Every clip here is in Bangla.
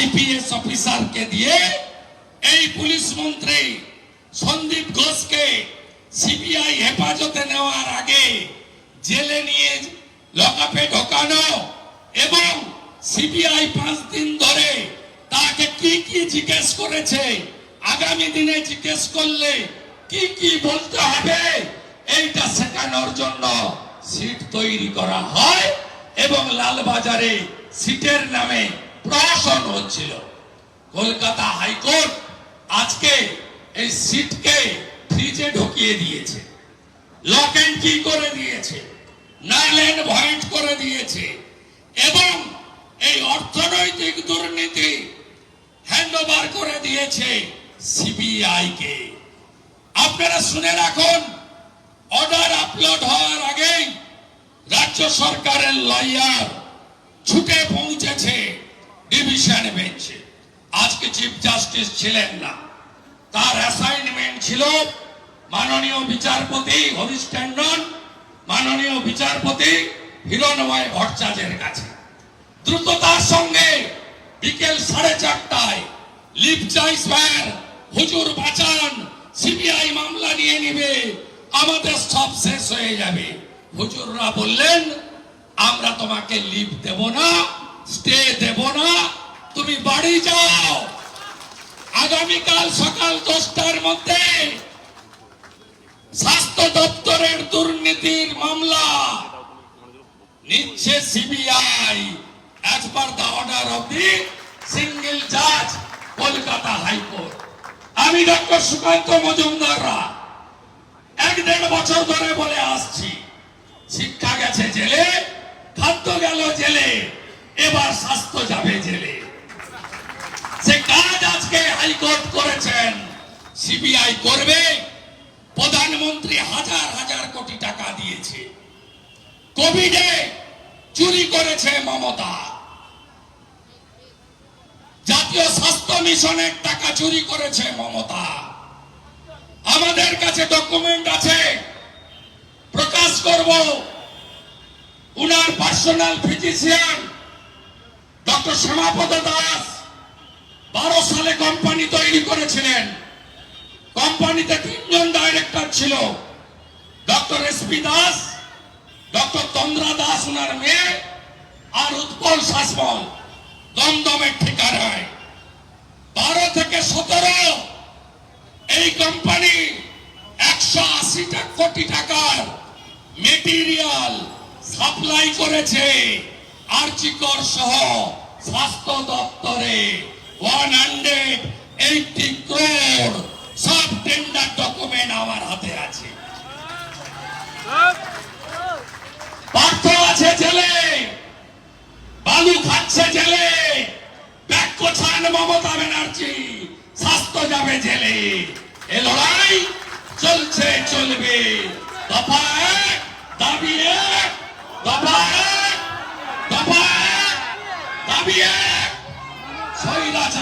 আইপিএস অফিসারকে দিয়ে এই পুলিশ মন্ত্রী সন্দীপ ঘোষকে সিবিআই হেফাজতে নেওয়ার আগে জেলে নিয়ে লকআপে ঢোকানো এবং সিবিআই পাঁচ দিন ধরে তাকে কি কি জিজ্ঞেস করেছে, আগামী দিনে জিজ্ঞেস করলে কি কি বলতে হবে, এইটা শেখানোর জন্য সিট তৈরি করা হয় এবং লালবাজারে সিটের নামে প্রহসন হচ্ছিল। কলকাতা হাইকোর্ট আজকে এই সিটকে ফ্রিজে ঢুকিয়ে দিয়েছে। লক এন্ড কি করে দিয়েছে? নাল এন্ড ভয়েন্ট করে দিয়েছে। এবং এই অর্থনৈতিক দুর্নীতি হ্যান্ডওভার করে দিয়েছে সিবিআই কে আপনারা শুনে রাখুন, অর্ডার আপলোড হওয়ার আগেই রাজ্য সরকারের লয়ার ছুটে পৌঁছেছে। ডিভিশন বেঞ্চে আজকে চিফ জাস্টিস ছিলেন না। তার অ্যাসাইনমেন্ট ছিল মাননীয় বিচারপতি হরিশ ট্যান্ডন মাননীয় বিচারপতি হিরণময় ভট্টাচার্যের কাছে। দ্রুততার সঙ্গে বিকেল সাড়ে চারটায় লিপ চাই স্যার হুজুর বাঁচান, সিবিআই মামলা নিয়ে নিবে, আমাদের সব শেষ হয়ে যাবে। হুজুররা বললেন, আমরা তোমাকে লিভ দেব না। স্টে দেব না, তুমি বাড়ি যাও। আগামীকাল সকাল দশটার মধ্যে স্বাস্থ্য দপ্তরের দুর্নীতির মামলা নিচ্ছে CBI. As per the order of the single জাজ কলকাতা হাইকোর্ট। আমি ডক্টর সুকান্ত মজুমদাররা এক দেড় বছর ধরে বলে আসছি, শিক্ষা গেছে জেলে, খাদ্য গেল জেলে। এবার স্বাস্থ্য যাবে জেলে। সে কাজ আজকে হাইকোর্ট করেছেন, সিবিআই করবে, প্রধানমন্ত্রী হাজার হাজার কোটি টাকা দিয়েছে। কোভিডে চুরি করেছে মমতা। জাতীয় স্বাস্থ্য মিশনের টাকা চুরি করেছে মমতা। আমাদের কাছে ডকুমেন্ট আছে। প্রকাশ করব। উনার personal physician doctor Shyamapada Das বারো সালে কোম্পানি তৈরি করেছিলেন। কোম্পানিতে তিনজন ডাইরেক্টর ছিল। Doctor S P Das doctor Tandra Das ওনার মেয়ে আর উৎপল শাসমল দমদমের ঠিকানায় বারো থেকে সতেরো এই কোম্পানি একশো আশি কোটি টাকার মেটেরিয়াল সাপ্লাই করেছে। আর্চিকর সহ স্বাস্থ্য দপ্তরে ওয়ান হান্ড্রেড এইটি ক্রোড সব টেন্ডার ডকুমেন্ট আমার হাতে আছে। পার্থ আছে বালু খাচ্ছে জেলে, ব্যাগ কোছান মমতা ব্যানার্জি? স্বাস্থ্য যাবে জেলে। এ লড়াই চলছে, চলবে। দফা এক, দাবি এক, দফা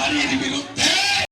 দফা এক দাবি এক স্বৈরাচারীর বিরুদ্ধে